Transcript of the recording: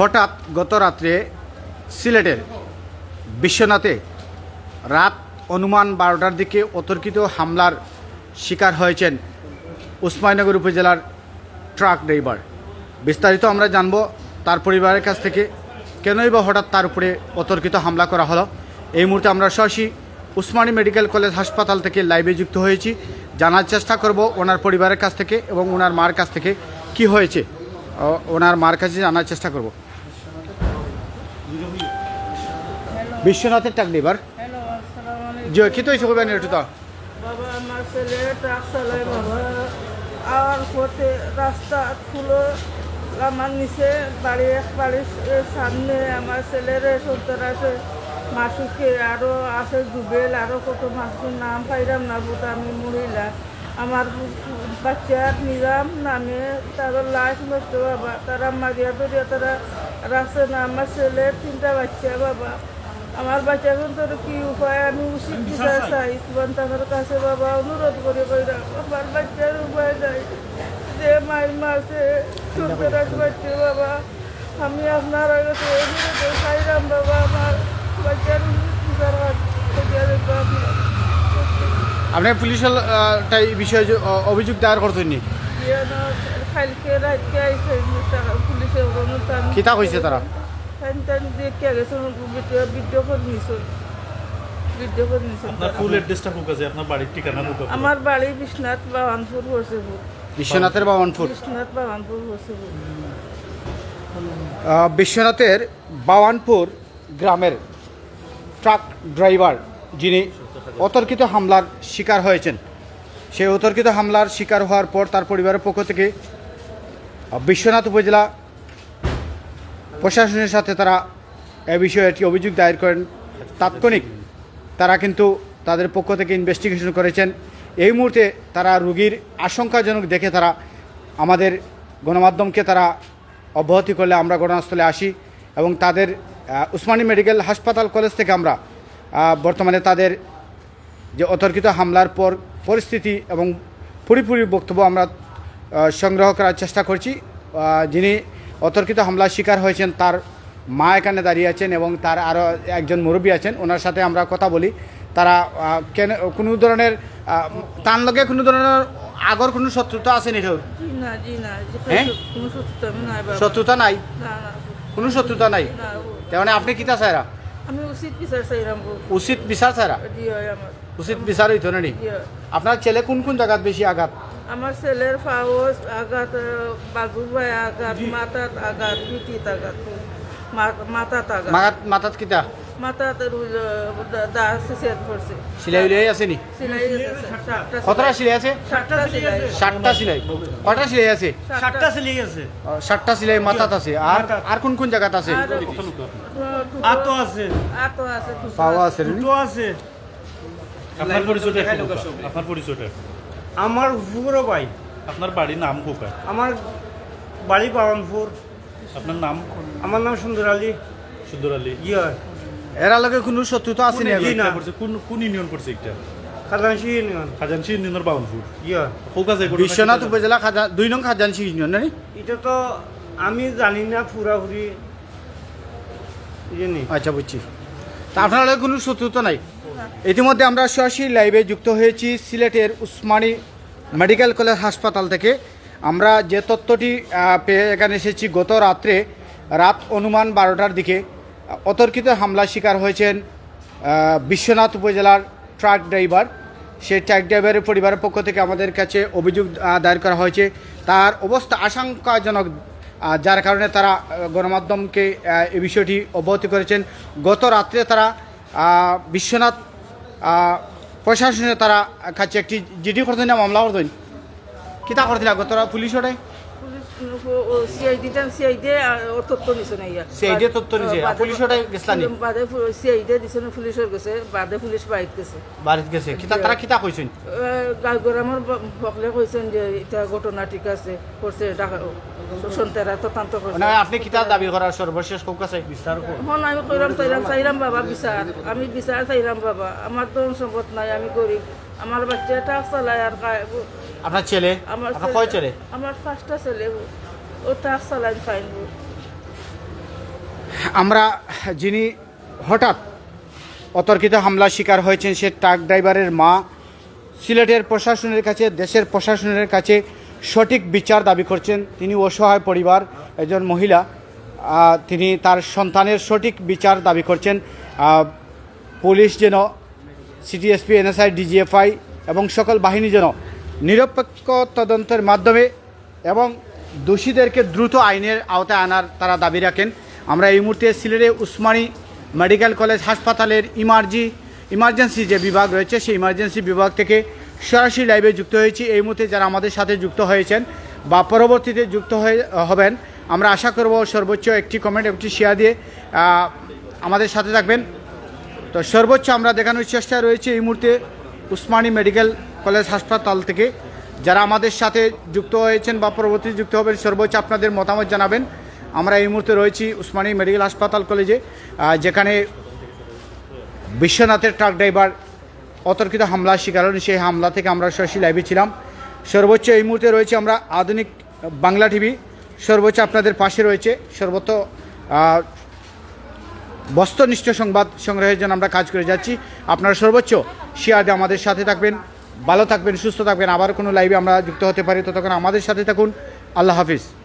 হঠাৎ গত রাত্রে সিলেটের বিশ্বনাথে রাত অনুমান বারোটার দিকে অতর্কিত হামলার শিকার হয়েছেন উসমানীনগর উপজেলার ট্রাক ড্রাইভার। বিস্তারিত আমরা জানব তার পরিবারের কাছ থেকে, কেনই বা হঠাৎ তার উপরে অতর্কিত হামলা করা হলো। এই মুহূর্তে আমরা সরাসরি উসমানী মেডিকেল কলেজ হাসপাতাল থেকে লাইভে যুক্ত হয়েছি। জানার চেষ্টা করব ওনার পরিবারের কাছ থেকে এবং ওনার মার কাছ থেকে কি হয়েছে। ওনার মার কাছে জানার চেষ্টা করব। বিশ্বনাথের আসসালামু আলাইকুম। যে কি তো একটু তো? বাবা আমার ছেলে ট্রাক চালায় বাবা। আর পথে রাস্তা ফুলো আমার নিচে বাড়ি এক বাড়ির সামনে আমার ছেলের সত্তর আছে। মাসুকে আরও আছে আরও কত মাসুর নাম পাইলাম না বুট আমি আমার বাচ্চার নিরাম নামে তাদের লাশ নষ্ট বাবা। তারা মারিয়া তারা রাস্তা না আমার ছেলের তিনটা বাচ্চা বাবা। আমার বাচ্চা এখন তোর কি উপায়? আমি উচিত বিচার চাই? তোমার কাছে বাবা অনুরোধ করে কইরা আমার বাচ্চার উপায় নাই। যে মাই মারছে সন্তান বাচ্চা বাবা আমি আপনার কাছে অনুরোধ চাইলাম বাবা আমার বাচ্চার উচিত বিচার আপনার আপনি পুলিশের আহ, বিষয়ে অভিযোগ দায়ের করতেন নি? কালকে রাতকে আইসে পুলিশে কিতা কইছে তারা? টাইম টাইম ভিডিও করে নিছো ভিডিও করে নিছো আপনার ফুল অ্যাড্রেসটা হোক আছে আপনার বাড়ির ঠিকানা হোক আমার বাড়ি বিশ্বনাথ বাবানপুর হরসেপুর বিশ্বনাথের বিশ্বনাথ হরসেপুর বিশ্বনাথের বাওয়ানপুর গ্রামের ট্রাক ড্রাইভার যিনি অতর্কিত হামলার শিকার হয়েছেন। সেই অতর্কিত হামলার শিকার হওয়ার পর তার পরিবারের পক্ষ থেকে বিশ্বনাথ উপজেলা প্রশাসনের সাথে তারা এ বিষয়ে একটি অভিযোগ দায়ের করেন। তাৎক্ষণিক তারা কিন্তু তাদের পক্ষ থেকে ইনভেস্টিগেশন করেছেন। এই মুহূর্তে তারা রুগীর আশঙ্কাজনক দেখে তারা আমাদের গণমাধ্যমকে তারা অব্যাহতি করলে আমরা ঘটনাস্থলে আসি এবং তাদের উসমানী মেডিকেল হাসপাতাল কলেজ থেকে আমরা বর্তমানে তাদের যে অতর্কিত হামলার পর পরিস্থিতি এবং পুরোপুরি বক্তব্য আমরা সংগ্রহ করার চেষ্টা করছি। যিনি অতর্কিত হামলার শিকার হয়েছেন তার মা এখানে দাঁড়িয়ে আছেন এবং তার আরও একজন মুরব্বী আছেন। ওনার সাথে আমরা কথা বলি। তারা কেন কোনো ধরনের তার লগে কোনো ধরনের আগর কোনো শত্রুতা আছে নি শত্রুতা নাই কোনো শত্রুতা নাই? তার মানে আপনি কিতা চাইরা আমি উচিত বিচার চাইরা উচিত বিচার হইতো না নি? জি হয়। আপনার ছেলে কোন কোন জায়গাত বেশি আঘাত? আমার ছেলের ফাওস আঘাত বাবুর ভাই আঘাত মাথাত আঘাত পিঠিত আঘাত মাথাত আঘাত। মাথাত মাথাত কিতা? মাথাত দা সেট পড়ছে সিলাই উলিয়াই আছে নি? সিলাই কতটা সিলাই আছে? সিলাই। সিলাই সিলাই। আছে? সিলাই সিলাই মাথাত আছে। আর আর কোন কোন জায়গাত আছে? আতো আছে। আতো আছে। পাওয়া আছে নি? আছে। আপনার পরিচয়টা আপনার পরিচয়টা আমার পুরো ভাই। আপনার বাড়ির নাম হোক আমার বাড়ি পাওয়ানপুর। আপনার নাম? আমার নাম সুন্দর আলী সুন্দর আলী ইয়ে এরা লগে কোনো শত্রুতা আছে নি জি আগে? না। কোন কোন ইউনিয়ন একটা খাজানসি ইউনিয়ন। খাজানসি ইউনিয়নের বাউনপুর ইয়ে হোক আছে বিশ্বনাথ উপজেলা খাজা দুই নং খাজানসি ইউনিয়ন না? এটা তো আমি জানি না পুরাপুরি। জানি আচ্ছা বুঝছি। আপনার কোনো শত্রুতা নাই। ইতিমধ্যে আমরা সরাসরি লাইভে যুক্ত হয়েছি, সিলেটের উসমানী মেডিকেল কলেজ হাসপাতাল থেকে। আমরা যে তথ্যটি পেয়ে এখানে এসেছি, গত রাত্রে রাত অনুমান বারোটার দিকে, অতর্কিত হামলার শিকার হয়েছেন বিশ্বনাথ উপজেলার ট্রাক ড্রাইভার। সেই ট্রাক ড্রাইভারের পরিবারের পক্ষ থেকে আমাদের কাছে অভিযোগ দায়ের করা হয়েছে। তার অবস্থা আশঙ্কাজনক যার কারণে তারা গণমাধ্যমকে এই বিষয়টি অবহিত করেছেন। গত রাত্রে তারা বিশ্বনাথ প্রশাসনে তারা কাছে একটি জিডি করতেন না মামলা করতেন কিতা করতেন গত পুলিশ ওটাই? সিআইডি টান সিআইডি তথ্য দিছে না ইয়া। CID তথ্য নিছে, পুলিশ ওটাই গেছলা নি? বাদে সিআইডি দিছে না পুলিশের গেছে। বাদে পুলিশ বাইক গেছে। বাড়িতে গেছে। কিতা তারা কিতা কইছেন গালগোরামর বকলে কইছেন যে এটা ঘটনা ঠিক আছে করছে ডাকা সন্তারা তদন্ত করছে মানে আপনি কিতা দাবি করার সর্বশেষ কোক হন আমি কইরাম চাইরাম চাইরাম বাবা বিচার আমি বিচার চাইরাম বাবা। আমার তো সম্পদ নাই আমি গরিব আমার বাচ্চা টাক চালায় আর। আপনার ছেলে? আমার আপনার কয় ছেলে? আমার পাঁচটা ছেলে। ও টাক চালায় ফাইন আমরা যিনি হঠাৎ অতর্কিত হামলার শিকার হয়েছেন সে ট্রাক ড্রাইভারের মা সিলেটের প্রশাসনের কাছে দেশের প্রশাসনের কাছে সঠিক বিচার দাবি করছেন। তিনি অসহায় পরিবার একজন মহিলা। তিনি তার সন্তানের সঠিক বিচার দাবি করছেন। পুলিশ যেন সিটিএসপি এনএসআই ডিজিএফআই এবং সকল বাহিনী যেন নিরপেক্ষ তদন্তের মাধ্যমে এবং দোষীদেরকে দ্রুত আইনের আওতায় আনার তারা দাবি রাখেন। আমরা এই মুহূর্তে সিলেটে উসমানী মেডিকেল কলেজ হাসপাতালের ইমার্জি, ইমার্জেন্সি যে বিভাগ রয়েছে, সেই ইমার্জেন্সি বিভাগ থেকে সরাসরি লাইভে যুক্ত হয়েছি। এই মুহূর্তে যারা আমাদের সাথে যুক্ত হয়েছেন বা পরবর্তীতে যুক্ত হয়ে, হবেন, আমরা আশা করব সর্বোচ্চ একটি কমেন্ট, একটি শেয়ার দিয়ে আমাদের সাথে থাকবেন। তো সর্বোচ্চ আমরা দেখানোর চেষ্টা রয়েছে এই মুহূর্তে। উসমানী মেডিকেল কলেজ হাসপাতাল থেকে। যারা আমাদের সাথে যুক্ত হয়েছেন বা পরবর্তী যুক্ত হবেন সর্বোচ্চ আপনাদের মতামত জানাবেন। আমরা এই মুহূর্তে রয়েছি উসমানী মেডিকেল হাসপাতাল কলেজে যেখানে বিশ্বনাথের ট্রাক ড্রাইভার অতর্কিত হামলার শিকার হন সেই হামলা থেকে আমরা সরাসরি লাইভে ছিলাম। সর্বোচ্চ এই মুহূর্তে রয়েছে আমরা আধুনিক বাংলা টিভি। সর্বোচ্চ আপনাদের পাশে রয়েছে সর্বত আহ, বস্তুনিষ্ঠ সংবাদ সংগ্রহের জন্য আমরা কাজ করে যাচ্ছি। আপনারা সর্বোচ্চ শেয়ার আমাদের সাথে থাকবেন, ভালো থাকবেন, সুস্থ থাকবেন। আবার কোনো লাইভে আমরা যুক্ত হতে পারি। ততক্ষণ আমাদের সাথে থাকুন। আল্লাহ হাফিজ।